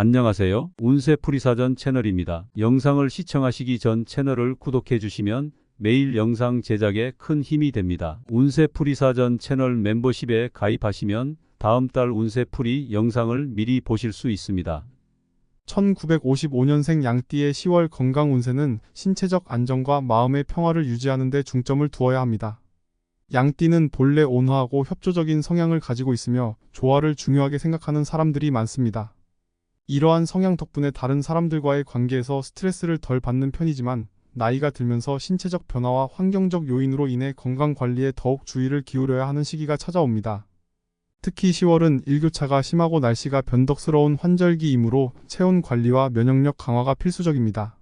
안녕하세요. 운세풀이사전 채널입니다. 영상을 시청하시기 전 채널을 구독해 주시면 매일 영상 제작에 큰 힘이 됩니다. 운세풀이사전 채널 멤버십에 가입하시면 다음 달 운세풀이 영상을 미리 보실 수 있습니다. 1955년생 양띠의 10월 건강 운세는 신체적 안정과 마음의 평화를 유지하는 데 중점을 두어야 합니다. 양띠는 본래 온화하고 협조적인 성향을 가지고 있으며 조화를 중요하게 생각하는 사람들이 많습니다. 이러한 성향 덕분에 다른 사람들과의 관계에서 스트레스를 덜 받는 편이지만 나이가 들면서 신체적 변화와 환경적 요인으로 인해 건강 관리에 더욱 주의를 기울여야 하는 시기가 찾아옵니다. 특히 10월은 일교차가 심하고 날씨가 변덕스러운 환절기이므로 체온 관리와 면역력 강화가 필수적입니다.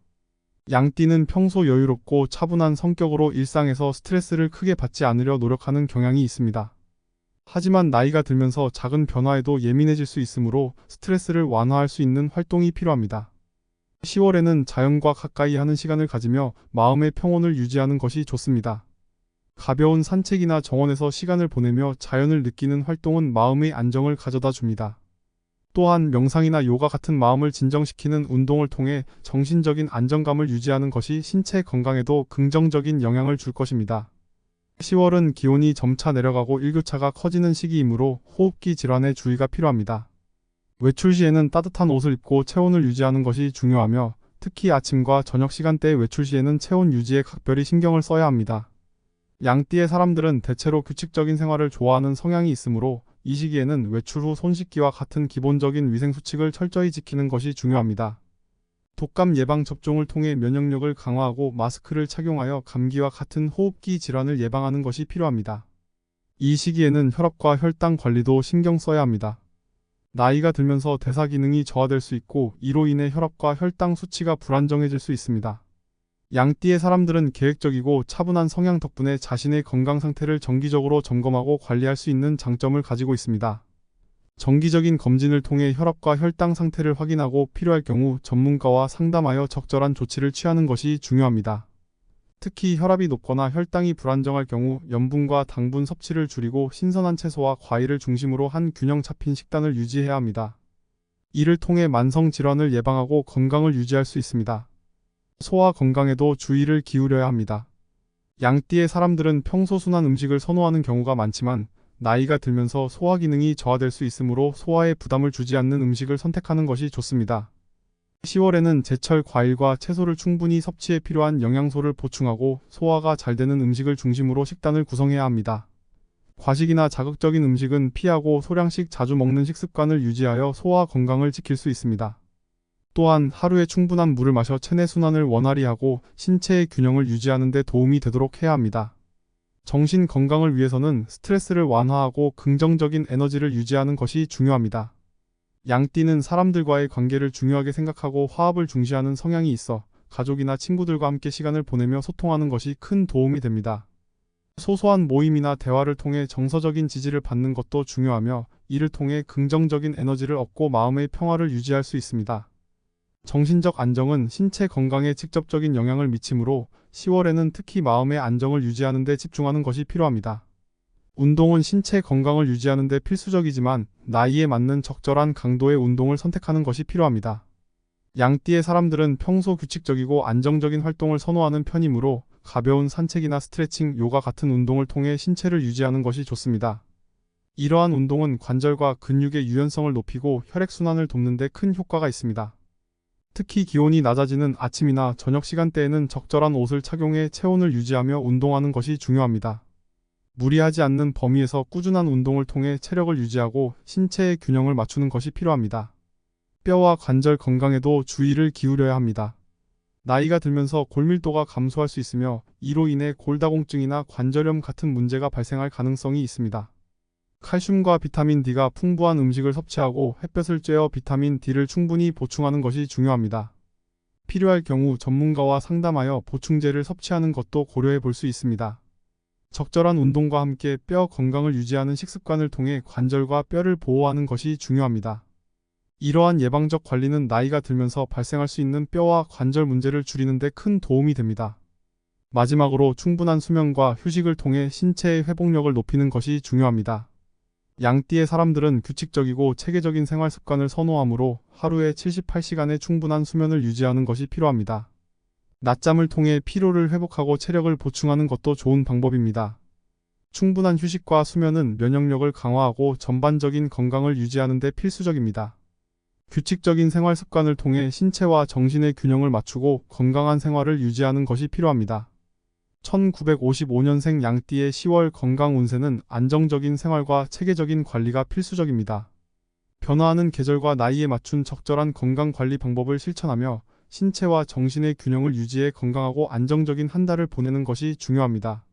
양띠는 평소 여유롭고 차분한 성격으로 일상에서 스트레스를 크게 받지 않으려 노력하는 경향이 있습니다. 하지만 나이가 들면서 작은 변화에도 예민해질 수 있으므로 스트레스를 완화할 수 있는 활동이 필요합니다. 10월에는 자연과 가까이 하는 시간을 가지며 마음의 평온을 유지하는 것이 좋습니다. 가벼운 산책이나 정원에서 시간을 보내며 자연을 느끼는 활동은 마음의 안정을 가져다 줍니다. 또한 명상이나 요가 같은 마음을 진정시키는 운동을 통해 정신적인 안정감을 유지하는 것이 신체 건강에도 긍정적인 영향을 줄 것입니다. 10월은 기온이 점차 내려가고 일교차가 커지는 시기이므로 호흡기 질환에 주의가 필요합니다. 외출 시에는 따뜻한 옷을 입고 체온을 유지하는 것이 중요하며 특히 아침과 저녁 시간대의 외출 시에는 체온 유지에 각별히 신경을 써야 합니다. 양띠의 사람들은 대체로 규칙적인 생활을 좋아하는 성향이 있으므로 이 시기에는 외출 후 손 씻기와 같은 기본적인 위생 수칙을 철저히 지키는 것이 중요합니다. 독감 예방 접종을 통해 면역력을 강화하고 마스크를 착용하여 감기와 같은 호흡기 질환을 예방하는 것이 필요합니다. 이 시기에는 혈압과 혈당 관리도 신경 써야 합니다. 나이가 들면서 대사 기능이 저하될 수 있고 이로 인해 혈압과 혈당 수치가 불안정해질 수 있습니다. 양띠의 사람들은 계획적이고 차분한 성향 덕분에 자신의 건강 상태를 정기적으로 점검하고 관리할 수 있는 장점을 가지고 있습니다. 정기적인 검진을 통해 혈압과 혈당 상태를 확인하고 필요할 경우 전문가와 상담하여 적절한 조치를 취하는 것이 중요합니다. 특히 혈압이 높거나 혈당이 불안정할 경우 염분과 당분 섭취를 줄이고 신선한 채소와 과일을 중심으로 한 균형 잡힌 식단을 유지해야 합니다. 이를 통해 만성 질환을 예방하고 건강을 유지할 수 있습니다. 소화 건강에도 주의를 기울여야 합니다. 양띠의 사람들은 평소 순한 음식을 선호하는 경우가 많지만 나이가 들면서 소화 기능이 저하될 수 있으므로 소화에 부담을 주지 않는 음식을 선택하는 것이 좋습니다. 10월에는 제철 과일과 채소를 충분히 섭취해 필요한 영양소를 보충하고 소화가 잘 되는 음식을 중심으로 식단을 구성해야 합니다. 과식이나 자극적인 음식은 피하고 소량씩 자주 먹는 식습관을 유지하여 소화 건강을 지킬 수 있습니다. 또한 하루에 충분한 물을 마셔 체내 순환을 원활히 하고 신체의 균형을 유지하는 데 도움이 되도록 해야 합니다. 정신 건강을 위해서는 스트레스를 완화하고 긍정적인 에너지를 유지하는 것이 중요합니다. 양띠는 사람들과의 관계를 중요하게 생각하고 화합을 중시하는 성향이 있어 가족이나 친구들과 함께 시간을 보내며 소통하는 것이 큰 도움이 됩니다. 소소한 모임이나 대화를 통해 정서적인 지지를 받는 것도 중요하며 이를 통해 긍정적인 에너지를 얻고 마음의 평화를 유지할 수 있습니다. 정신적 안정은 신체 건강에 직접적인 영향을 미치므로 10월에는 특히 마음의 안정을 유지하는 데 집중하는 것이 필요합니다. 운동은 신체 건강을 유지하는 데 필수적이지만 나이에 맞는 적절한 강도의 운동을 선택하는 것이 필요합니다. 양띠의 사람들은 평소 규칙적이고 안정적인 활동을 선호하는 편이므로 가벼운 산책이나 스트레칭, 요가 같은 운동을 통해 신체를 유지하는 것이 좋습니다. 이러한 운동은 관절과 근육의 유연성을 높이고 혈액순환을 돕는 데 큰 효과가 있습니다. 특히 기온이 낮아지는 아침이나 저녁 시간대에는 적절한 옷을 착용해 체온을 유지하며 운동하는 것이 중요합니다. 무리하지 않는 범위에서 꾸준한 운동을 통해 체력을 유지하고 신체의 균형을 맞추는 것이 필요합니다. 뼈와 관절 건강에도 주의를 기울여야 합니다. 나이가 들면서 골밀도가 감소할 수 있으며 이로 인해 골다공증이나 관절염 같은 문제가 발생할 가능성이 있습니다. 칼슘과 비타민 D가 풍부한 음식을 섭취하고 햇볕을 쬐어 비타민 D를 충분히 보충하는 것이 중요합니다. 필요할 경우 전문가와 상담하여 보충제를 섭취하는 것도 고려해 볼 수 있습니다. 적절한 운동과 함께 뼈 건강을 유지하는 식습관을 통해 관절과 뼈를 보호하는 것이 중요합니다. 이러한 예방적 관리는 나이가 들면서 발생할 수 있는 뼈와 관절 문제를 줄이는 데 큰 도움이 됩니다. 마지막으로 충분한 수면과 휴식을 통해 신체의 회복력을 높이는 것이 중요합니다. 양띠의 사람들은 규칙적이고 체계적인 생활 습관을 선호하므로 하루에 78시간의 충분한 수면을 유지하는 것이 필요합니다. 낮잠을 통해 피로를 회복하고 체력을 보충하는 것도 좋은 방법입니다. 충분한 휴식과 수면은 면역력을 강화하고 전반적인 건강을 유지하는 데 필수적입니다. 규칙적인 생활 습관을 통해 신체와 정신의 균형을 맞추고 건강한 생활을 유지하는 것이 필요합니다. 1955년생 양띠의 10월 건강 운세는 안정적인 생활과 체계적인 관리가 필수적입니다. 변화하는 계절과 나이에 맞춘 적절한 건강 관리 방법을 실천하며 신체와 정신의 균형을 유지해 건강하고 안정적인 한 달을 보내는 것이 중요합니다.